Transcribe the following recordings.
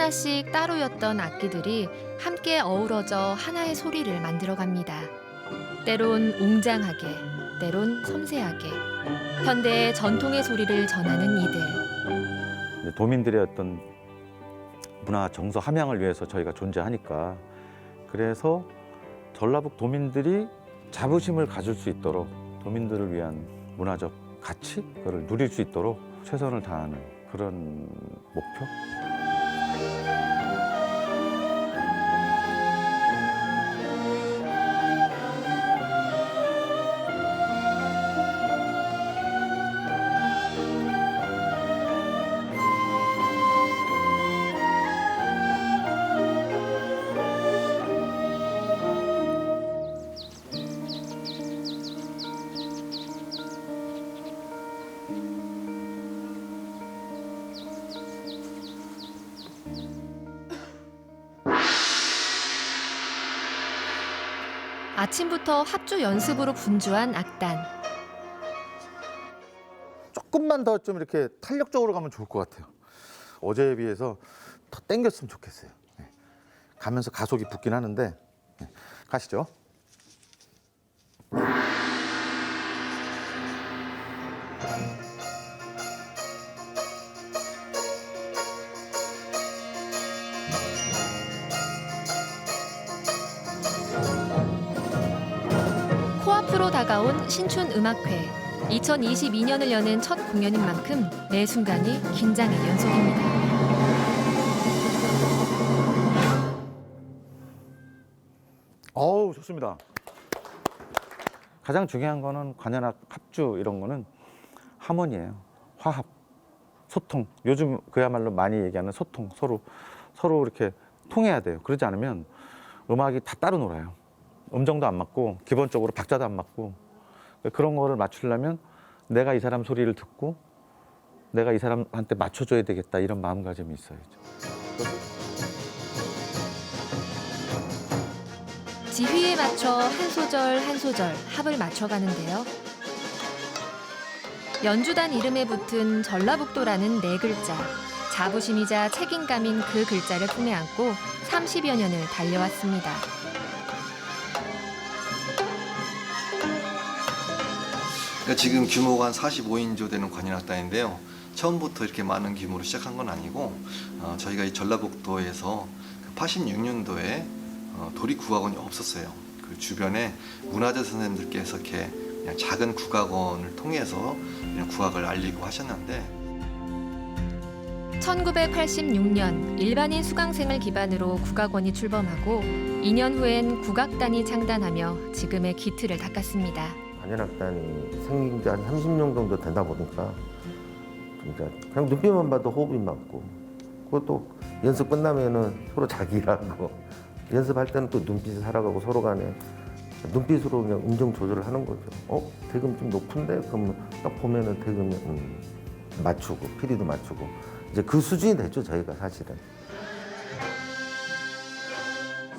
하나하나씩 따로였던 악기들이 함께 어우러져 하나의 소리를 만들어갑니다. 때론 웅장하게, 때론 섬세하게, 현대의 전통의 소리를 전하는 이들. 도민들의 어떤 문화 정서 함양을 위해서 저희가 존재하니까 그래서 전라북 도민들이 자부심을 가질 수 있도록 도민들을 위한 문화적 가치 그걸 누릴 수 있도록 최선을 다하는 그런 목표. 아침부터 합주 연습으로 분주한 악단. 조금만 더 좀 이렇게 탄력적으로 가면 좋을 것 같아요. 어제에 비해서 더 땡겼으면 좋겠어요. 네. 가면서 가속이 붙긴 하는데 네. 가시죠. 다가온 신춘 음악회. 2022년을 여는 첫 공연인 만큼 매 순간이 긴장의 연속입니다. 어우 좋습니다. 가장 중요한 거는 관현악 합주 이런 거는 하모니예요. 화합, 소통. 요즘 그야말로 많이 얘기하는 소통. 서로 서로 이렇게 통해야 돼요. 그러지 않으면 음악이 다 따로 놀아요. 음정도 안 맞고 기본적으로 박자도 안 맞고 그런 거를 맞추려면 내가 이 사람 소리를 듣고 내가 이 사람한테 맞춰줘야 되겠다 이런 마음가짐이 있어야죠. 지휘에 맞춰 한 소절 한 소절 합을 맞춰가는데요. 연주단 이름에 붙은 전라북도라는 네 글자. 자부심이자 책임감인 그 글자를 품에 안고 30여 년을 달려왔습니다. 그러니까 지금 규모가 한 45인조 되는 관현악단인데요. 처음부터 이렇게 많은 규모로 시작한 건 아니고 어, 저희가 이 전라북도에서 86년도에 어, 도립 국악원이 없었어요. 그 주변에 문화재 선생님들께서 이렇게 그냥 작은 국악원을 통해서 그냥 국악을 알리고 하셨는데 1986년 일반인 수강생을 기반으로 국악원이 출범하고 2년 후엔 국악단이 창단하며 지금의 기틀을 닦았습니다. 관현악단이 생긴 지 한 30년 정도 되다 보니까 진짜 그냥 눈빛만 봐도 호흡이 맞고 그것도 연습 끝나면은 서로 자기 일하고 연습할 때는 또 눈빛이 살아가고 서로 간에 눈빛으로 그냥 음정 조절을 하는 거죠. 어? 대금 좀 높은데? 그러면 딱 보면은 대금이 음, 맞추고 피리도 맞추고 이제 그 수준이 됐죠 저희가 사실은.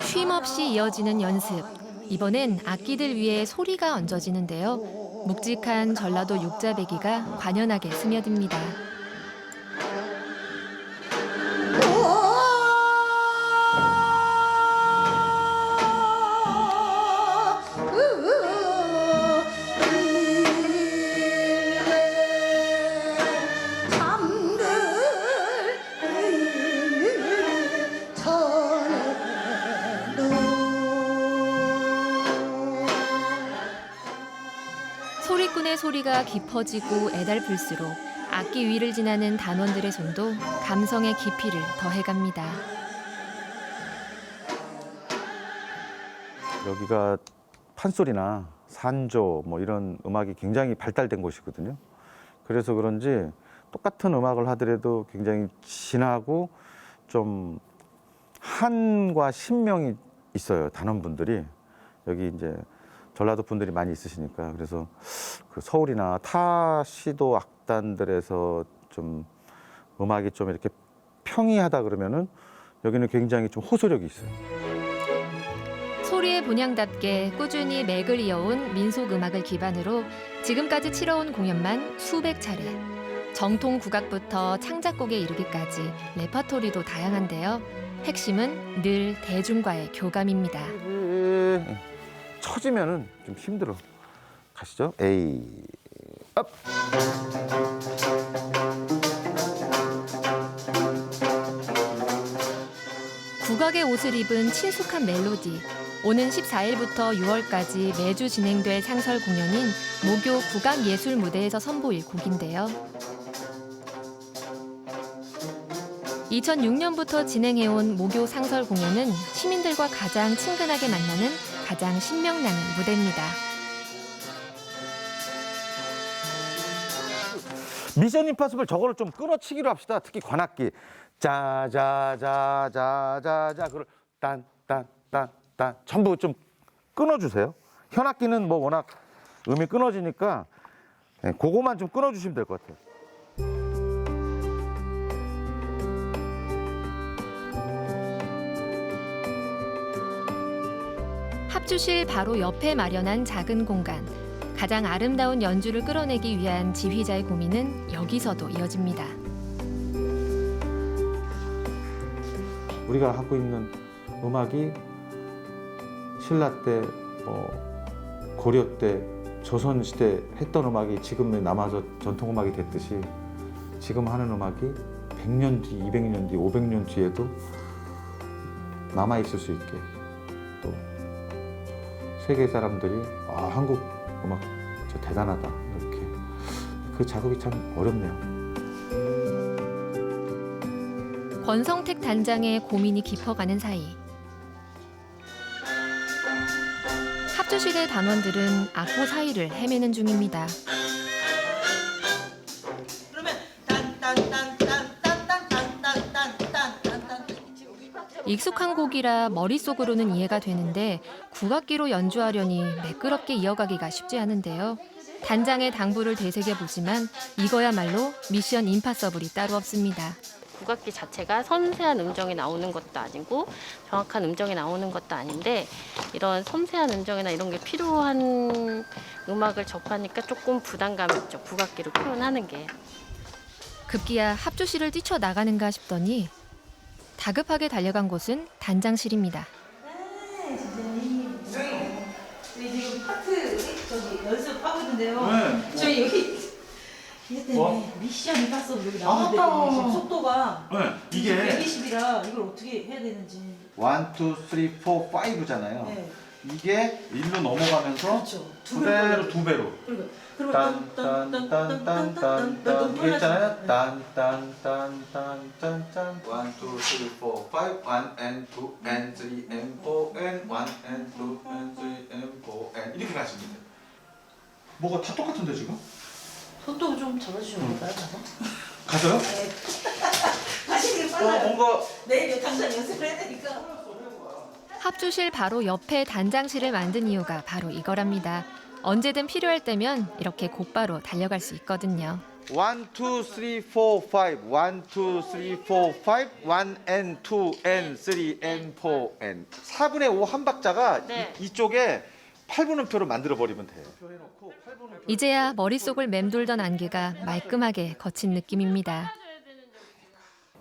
쉼 없이 이어지는 연습. 이번엔 악기들 위에 소리가 얹어지는데요. 묵직한 전라도 육자배기가 관연하게 스며듭니다. 깊어지고 애달플수록 악기 위를 지나는 단원들의 손도 감성의 깊이를 더해갑니다. 여기가 판소리나 산조 뭐 이런 음악이 굉장히 발달된 곳이거든요. 그래서 그런지 똑같은 음악을 하더라도 굉장히 진하고 좀 한과 신명이 있어요. 단원분들이 여기 이제 전라도 분들이 많이 있으시니까 그래서 그 서울이나 타 시도 악단들에서 좀 음악이 좀 이렇게 평이하다 그러면은 여기는 굉장히 좀 호소력이 있어요. 소리의 본향답게 꾸준히 맥을 이어온 민속 음악을 기반으로 지금까지 치러온 공연만 수백 차례. 정통 국악부터 창작곡에 이르기까지 레퍼토리도 다양한데요. 핵심은 늘 대중과의 교감입니다. 예. 처지면은 좀 힘들어. 가시죠. 에이. 업. 국악의 옷을 입은 친숙한 멜로디. 오는 14일부터 6월까지 매주 진행될 상설 공연인 모교 국악 예술 무대에서 선보일 곡인데요. 2006년부터 진행해온 모교 상설 공연은 시민들과 가장 친근하게 만나는 가장 신명나는 무대입니다. 미션 임파서블 저거를 좀 끊어치기로 합시다. 특히 관악기. 자자자자자자 그걸 딴딴딴딴 전부 좀 끊어주세요. 현악기는 뭐 워낙 음이 끊어지니까 네, 그거만 좀 끊어주시면 될 것 같아요. 합주실 바로 옆에 마련한 작은 공간. 가장 아름다운 연주를 끌어내기 위한 지휘자의 고민은 여기서도 이어집니다. 우리가 갖고 있는 음악이 신라 때, 뭐 고려 때, 조선 시대 했던 음악이 지금의 남아서 전통 음악이 됐듯이 지금 하는 음악이 100년 뒤, 200년 뒤, 500년 뒤에도 남아 있을 수 있게 또 세계 사람들이 아 한국 음악 진짜 대단하다 이렇게 그 작업이 참 어렵네요. 권성택 단장의 고민이 깊어가는 사이 합주실의 단원들은 악보 사이를 헤매는 중입니다. 그러면 익숙한 곡이라 머릿속으로는 이해가 되는데 국악기로 연주하려니 매끄럽게 이어가기가 쉽지 않은데요. 단장의 당부를 되새겨 보지만 이거야말로 미션 임파서블이 따로 없습니다. 국악기 자체가 섬세한 음정이 나오는 것도 아니고 정확한 음정이 나오는 것도 아닌데 이런 섬세한 음정이나 이런 게 필요한 음악을 접하니까 조금 부담감이 있죠. 국악기로 표현하는 게. 급기야 합주실을 뛰쳐 나가는가 싶더니 다급하게 달려간 곳은 단장실입니다. 네, 저기 연습하고 있는데요. 네. 저희 여기 이것 때문에 뭐? 미션 임파서블 여기 나오는데 아까. 지금 속도가 네, 이게 120이라 이걸 어떻게 해야 되는지. 1, 2, 3, 4, 5잖아요. 네. 이게 일로 넘어가면서 그렇죠. 두 배로 그대로 올라가요. 두 배로. 그리고 그러면 딴딴딴딴딴딴 이게 있잖아요. 딴딴딴딴딴딴 1, 2, 3, 4, 5 1 and 2 and 3 and 4 and 1 and 2 and 3 and 4 and 이렇게 가시면 돼요. 뭐가 다 똑같은데 지금? 속도 좀 잡아주시면 될까요? 가서? 가서요? 네. 가시는 게 어, 빨라요. 뭔가 내일 당장 연습을 해야 되니까. 합주실 바로 옆에 단장실을 만든 이유가 바로 이거랍니다. 언제든 필요할 때면 이렇게 곧바로 달려갈 수 있거든요. 1, 2, 3, 4, 5. 1, 2, 3, 4, 5. 1 and 2 and 3 and 4 and 4분의 5 한 박자가 네. 이, 이쪽에 8분음표로 만들어 버리면 돼요. 이제야 머릿속을 맴돌던 안개가 말끔하게 거친 느낌입니다.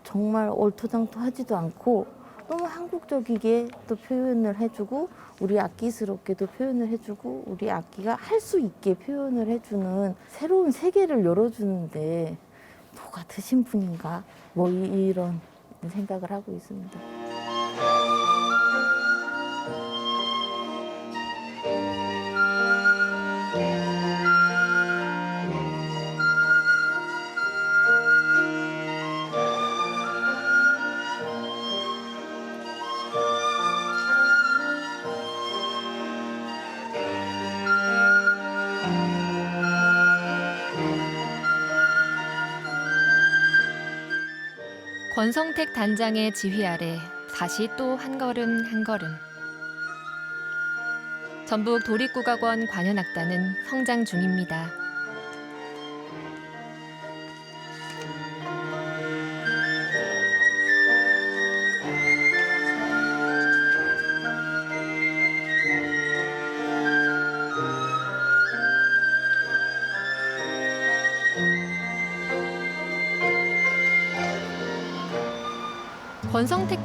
정말 얼토당토하지도 않고 너무 한국적이게 또 표현을 해주고 우리 악기스럽게도 표현을 해주고 우리 악기가 할 수 있게 표현을 해주는 새로운 세계를 열어주는데 도 같으신 분인가 뭐 이- 이런 생각을 하고 있습니다. 권성택 단장의 지휘 아래 다시 또 한 걸음 한 걸음. 전북 도립국악원 관현악단은 성장 중입니다.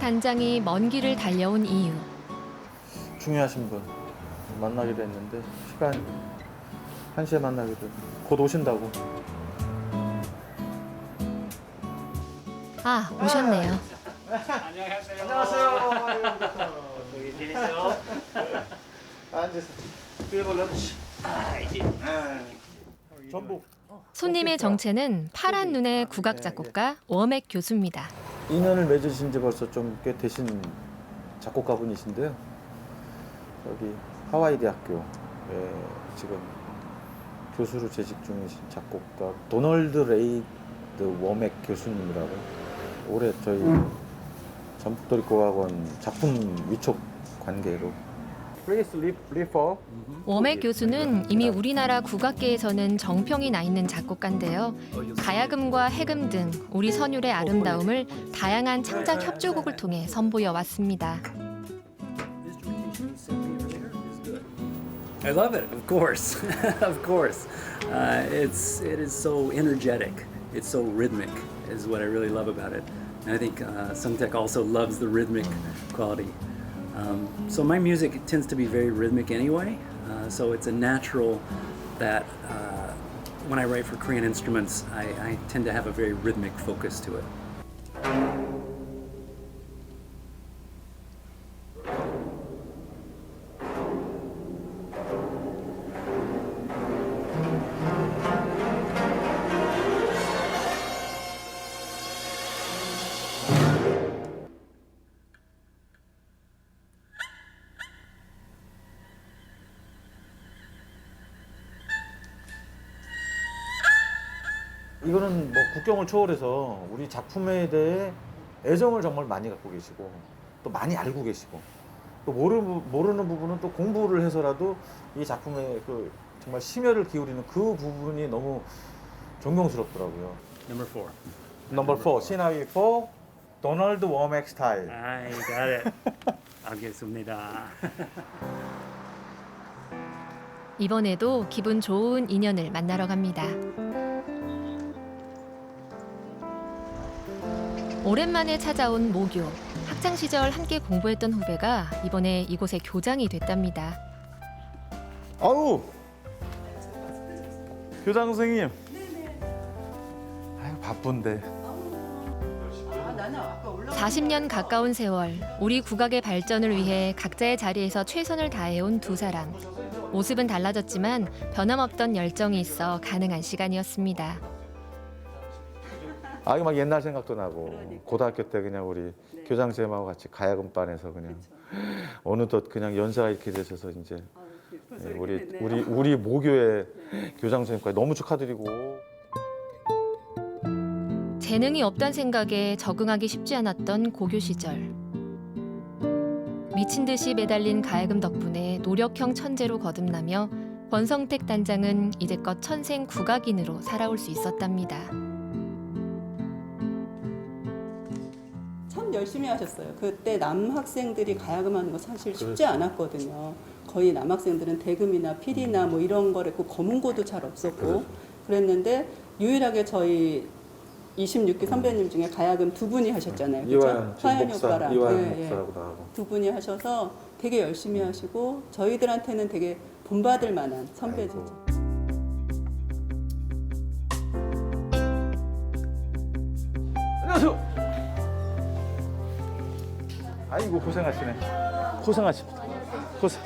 단장이 먼 길을 달려온 이유. 중요하신 분. 만나기로 했는데 시간 1시에 만나기로. 곧 오신다고. 아, 오셨네요. 전북 손님의 정체는 파란 눈의 국악 작곡가 워맥 교수입니다. 인연을 맺으신 지 벌써 좀 꽤 되신 작곡가분이신데요. 여기 하와이 대학교에 지금 교수로 재직 중이신 작곡가 도널드 레이드 워맥 교수님이라고 올해 저희 전북도립국악원 작품 위촉 관계로 Please leave for 워맥 교수는 이미 우리나라 국악계에서는 정평이 나 있는 작곡가인데요. 가야금과 해금 등 우리 선율의 아름다움을 다양한 창작 협조곡을 통해 선보여 왔습니다. I love it, of course, of course. Uh, it's it is so energetic. It's so rhythmic, is what I really love about it. And I think uh, Sungtek also loves the rhythmic quality. Um, so my music tends to be very rhythmic anyway. Uh, so it's a natural that uh, when I write for Korean instruments, I, I tend to have a very rhythmic focus to it. 이거는 뭐 국경을 초월해서 우리 작품에 대해 애정을 정말 많이 갖고 계시고 또 많이 알고 계시고 또 모르는, 모르는 부분은 또 공부를 해서라도 이 작품에 그 정말 심혈을 기울이는 그 부분이 너무 존경스럽더라고요. Number four. 넘버 4, 시나위 4, 도널드 워맥 스타일. I got it. 알겠습니다. 이번에도 기분 좋은 인연을 만나러 갑니다. 오랜만에 찾아온 모교. 학창 시절 함께 공부했던 후배가 이번에 이곳의 교장이 됐답니다. 아우! 교장 선생님. 아유, 바쁜데. 40년 가까운 세월, 우리 국악의 발전을 위해 각자의 자리에서 최선을 다해온 두 사람. 모습은 달라졌지만 변함없던 열정이 있어 가능한 시간이었습니다. 아, 이거 막 옛날 생각도 나고. 고등학교 때 그냥 우리 교장 선생님하고 같이 가야금반에서 그냥 어느덧 그냥 연세가 이렇게 되셔서 이제 예, 우리 우리 우리 모교의 교장 선생님까지 너무 축하드리고. 재능이 없단 생각에 적응하기 쉽지 않았던 고교 시절. 미친 듯이 매달린 가야금 덕분에 노력형 천재로 거듭나며 권성택 단장은 이제껏 천생 국악인으로 살아올 수 있었답니다. 열심히 하셨어요. 그때 남학생들이 가야금 하는 거 사실 쉽지 그렇죠. 않았거든요. 거의 남학생들은 대금이나 필이나 뭐 이런 거를 했고 검은고도 잘 없었고 그렇죠. 그랬는데 유일하게 저희 26기 선배님 중에 가야금 두 분이 하셨잖아요. 그죠? 화연이 목사 오빠랑 이화연 예, 예. 두 분이 하셔서 되게 열심히 하시고 저희들한테는 되게 본받을 만한 선배죠. 안녕하세요. 아이고 고생하시네. 고생하십니다. 고생.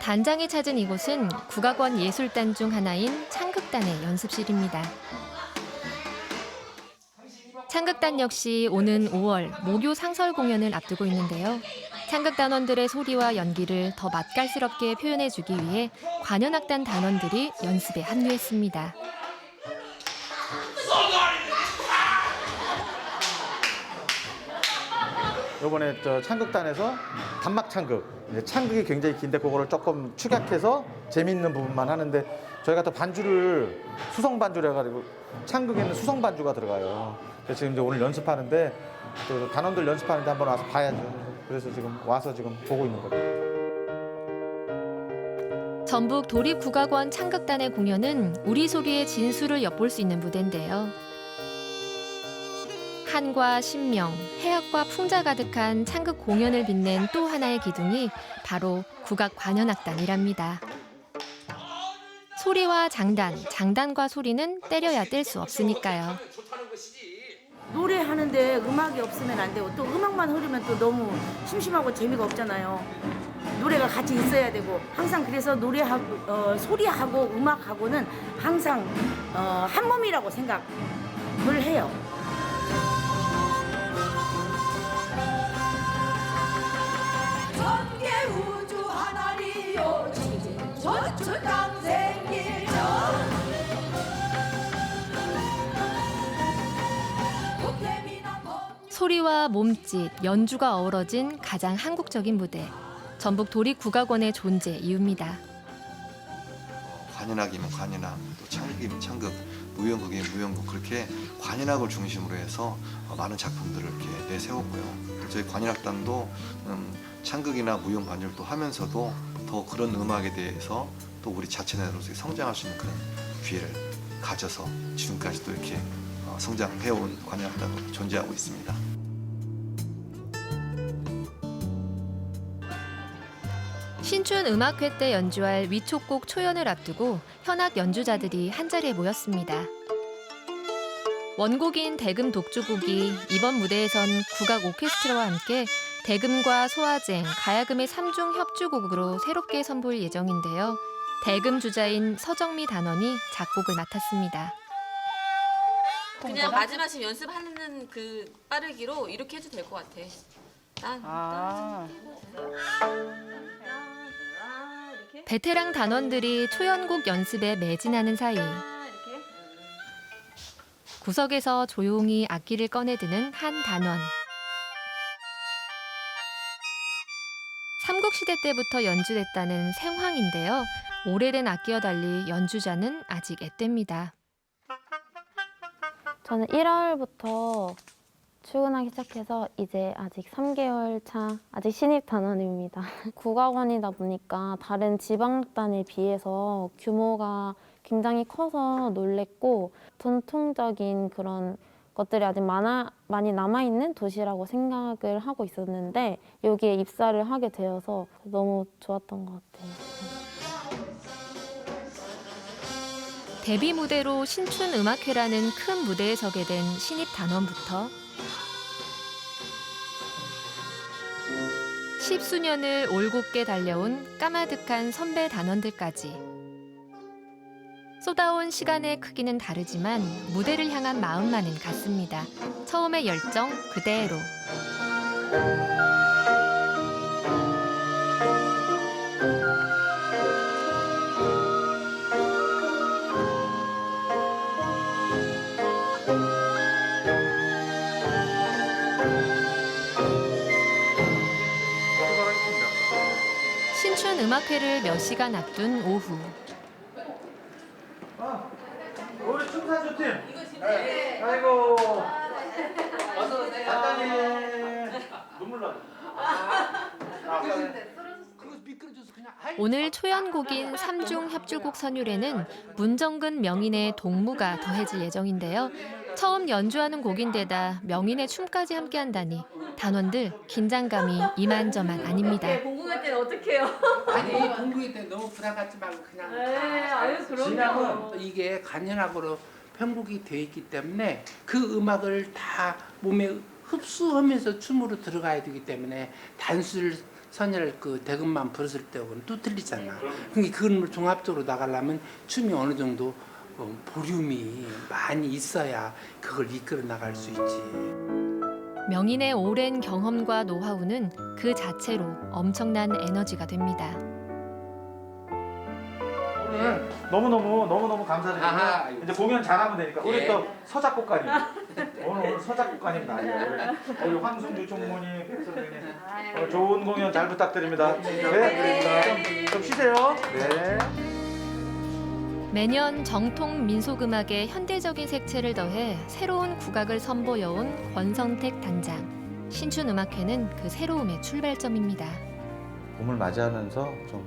단장이 찾은 이곳은 국악원 예술단 중 하나인 창극단의 연습실입니다. 창극단 역시 오는 5월 모교 상설 공연을 앞두고 있는데요. 창극 단원들의 소리와 연기를 더 맛깔스럽게 표현해주기 위해 관현악단 단원들이 연습에 합류했습니다. 요번에 저 창극단에서 단막 창극, 창극이 굉장히 긴데 그거를 조금 축약해서 재밌는 부분만 하는데 저희가 또 반주를 수성 반주를 해가지고 창극에는 수성 반주가 들어가요. 그래서 지금 이제 오늘 연습하는데 또 단원들 연습하는데 한번 와서 봐야죠. 그래서 지금 와서 지금 보고 있는 거예요. 전북 도립국악원 창극단의 공연은 우리 소리의 진수를 엿볼 수 있는 무대인데요. 한과 신명, 해학과 풍자 가득한 창극 공연을 빛낸 또 하나의 기둥이 바로 국악 관현악단이랍니다. 소리와 장단, 장단과 소리는 때려야 뗄 수 없으니까요. 노래하는데 음악이 없으면 안 되고 또 음악만 흐르면 또 너무 심심하고 재미가 없잖아요. 노래가 같이 있어야 되고 항상 그래서 노래하고 어, 소리하고 음악하고는 항상 어, 한 몸이라고 생각을 해요. 소리와 몸짓, 연주가 어우러진 가장 한국적인 무대. 전북 도립국악원의 존재 이유입니다. 관현악이면 관현악, 또 창극이면 창극, 무용극이면 무용극 그렇게 관현악을 중심으로 해서 어, 많은 작품들을 이렇게 내세웠고요. 또 저희 관현악단도 음, 창극이나 무용 또 하면서도 더 그런 음악에 대해서 또 우리 자체 내로서 성장할 수 있는 그런 기회를 가져서 지금까지도 이렇게 어, 성장해온 관현악단으로 존재하고 있습니다. 신춘 음악회 때 연주할 위촉곡 초연을 앞두고 현악 연주자들이 한자리에 모였습니다. 원곡인 대금 독주곡이 이번 무대에선 국악 오케스트라와 함께 대금과 소화쟁, 가야금의 삼중 협주곡으로 새롭게 선보일 예정인데요. 대금 주자인 서정미 단원이 작곡을 맡았습니다. 그냥 마지막 지금 연습하는 그 빠르기로 이렇게 해도 될 것 같아. 딴, 딴. 이렇게. 베테랑 단원들이 초연곡 연습에 매진하는 사이. 구석에서 조용히 악기를 꺼내드는 한 단원. 삼국시대 때부터 연주됐다는 생황인데요. 오래된 악기와 달리 연주자는 아직 앳됩니다. 저는 1월부터 출근하기 시작해서 이제 아직 3개월 차, 아직 신입 단원입니다. 국악원이다 보니까 다른 지방단에 비해서 규모가 굉장히 커서 놀랬고 전통적인 그런 것들이 아직 많아, 많이 남아있는 도시라고 생각을 하고 있었는데 여기에 입사를 하게 되어서 너무 좋았던 것 같아요. 데뷔 무대로 신춘 음악회라는 큰 무대에 서게 된 신입 단원부터 십수년을 올곧게 달려온 까마득한 선배 단원들까지 쏟아온 시간의 크기는 다르지만 무대를 향한 마음만은 같습니다. 처음의 열정 그대로. 음악회를 몇 시간 앞둔 오후. 우리 춤사주 팀. 네. 아이고. 어서 오세요. 안다니. 눈물 나. 오늘 초연곡인 삼중 협주곡 선율에는 문정근 명인의 동무가 더해질 예정인데요. 처음 연주하는 곡인데다 명인의 춤까지 함께 한다니 단원들 긴장감이 이만저만 아닙니다. 공부할 때는 어떡해요? 아니 공부할 때 너무 부담 갖지 말고 그냥 네, 아유, 그럼요. 지나면 이게 간현악으로 편곡이 돼 있기 때문에 그 음악을 다 몸에 흡수하면서 춤으로 들어가야 되기 때문에 단술 선열 그 대금만 부르실 때하고는 또 틀리잖아. 그러니까 그걸 종합적으로 나가려면 춤이 어느 정도 어, 보륨이 많이 있어야 그걸 이끌어 나갈 수 있지. 명인의 오랜 경험과 노하우는 그 자체로 엄청난 에너지가 됩니다. 오늘 너무 너무 너무 너무 감사드리고 아하. 이제 공연 잘하면 되니까 우리 예. 또 서작곡가님 오늘 오늘 서작곡가님 나요. 우리, 우리 황순주 총무님, 백 선생님 오늘 좋은 공연 잘 부탁드립니다. 네, 좀, 좀 쉬세요. 네. 매년 정통 민속음악에 현대적인 색채를 더해 새로운 국악을 선보여온 권성택 단장. 신춘음악회는 그 새로움의 출발점입니다. 봄을 맞이하면서 좀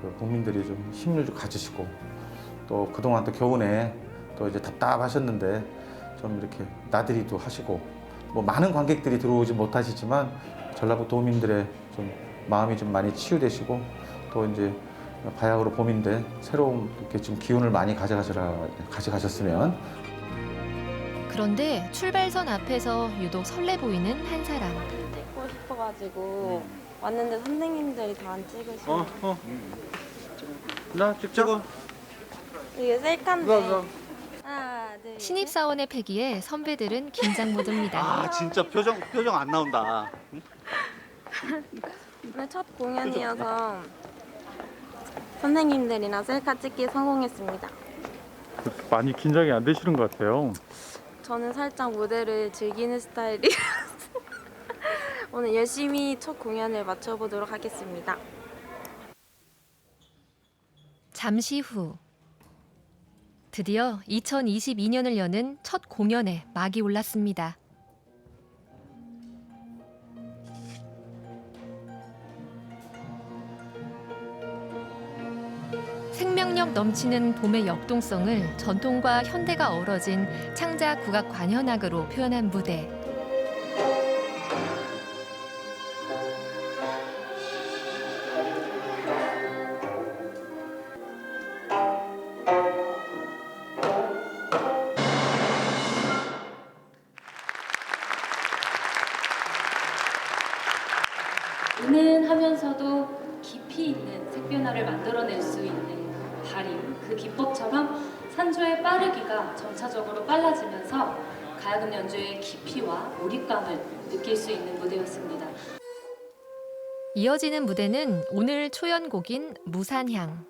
그 국민들이 좀 힘을 좀 가지시고 또 그동안 또 겨우내 또 이제 답답하셨는데 좀 이렇게 나들이도 하시고 뭐 많은 관객들이 들어오지 못하시지만 전라북 도 민들의 좀 마음이 좀 많이 치유되시고 또 이제 가야으로 봄인데 새로운 이렇게 좀 기운을 많이 가져가시라 가져가셨으면 그런데 출발선 앞에서 유독 설레 보이는 한 사람. 찍고 싶어가지고 왔는데 선생님들이 다 안 찍으시고 어, 어. 나 찍자고. 이게 셀카인데 하나 둘 신입 사원의 패기에 선배들은 긴장 모드입니다. 아 진짜 표정 표정 안 나온다. 오늘 첫 공연이어서 선생님들이랑 셀카 찍기 성공했습니다 많이 긴장이 안 되시는 것 같아요. 저는 살짝 무대를 즐기는 스타일이라서 오늘 열심히 첫 공연을 마쳐보도록 하겠습니다 잠시 후 드디어 2022년을 여는 첫 공연에 막이 올랐습니다. 생명력 넘치는 봄의 역동성을 전통과 현대가 어우러진 창작 국악 관현악으로 표현한 무대. 가야금 연주의 깊이와 몰입감을 느낄 수 있는 무대였습니다. 이어지는 무대는 오늘 초연곡인 무산향.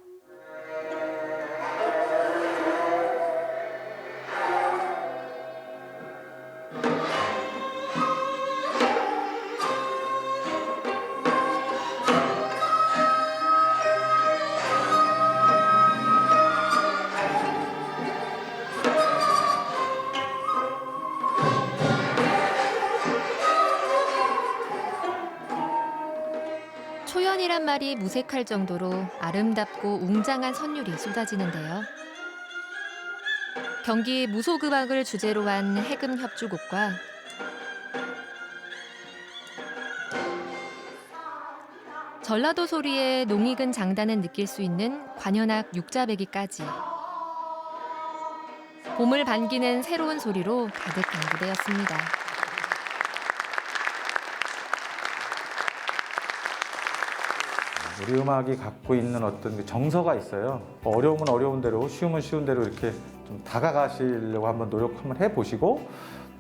말이 무색할 정도로 아름답고 웅장한 선율이 쏟아지는데요. 경기 무소극악을 주제로 한 해금 협주곡과 전라도 소리의 농익은 장단을 느낄 수 있는 관현악 육자배기까지 봄을 반기는 새로운 소리로 가득한 무대였습니다. 우리 음악이 갖고 있는 어떤 그 정서가 있어요. 어려움은 어려운 대로, 쉬움은 쉬운 대로 이렇게 좀 다가가시려고 한번 노력 한번 해보시고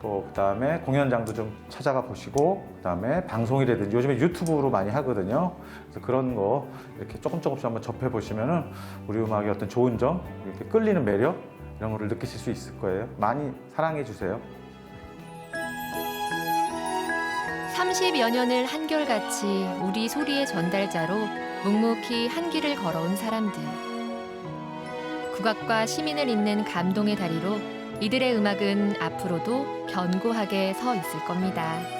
또 그다음에 공연장도 좀 찾아가 보시고 그다음에 방송이라든지 요즘에 유튜브로 많이 하거든요. 그래서 그런 거 이렇게 조금 조금씩 한번 접해 보시면은 우리 음악의 어떤 좋은 점, 이렇게 끌리는 매력 이런 거를 느끼실 수 있을 거예요. 많이 사랑해 주세요. 30여 년을 한결같이 우리 소리의 전달자로 묵묵히 한 길을 걸어온 사람들. 국악과 시민을 잇는 감동의 다리로 이들의 음악은 앞으로도 견고하게 서 있을 겁니다.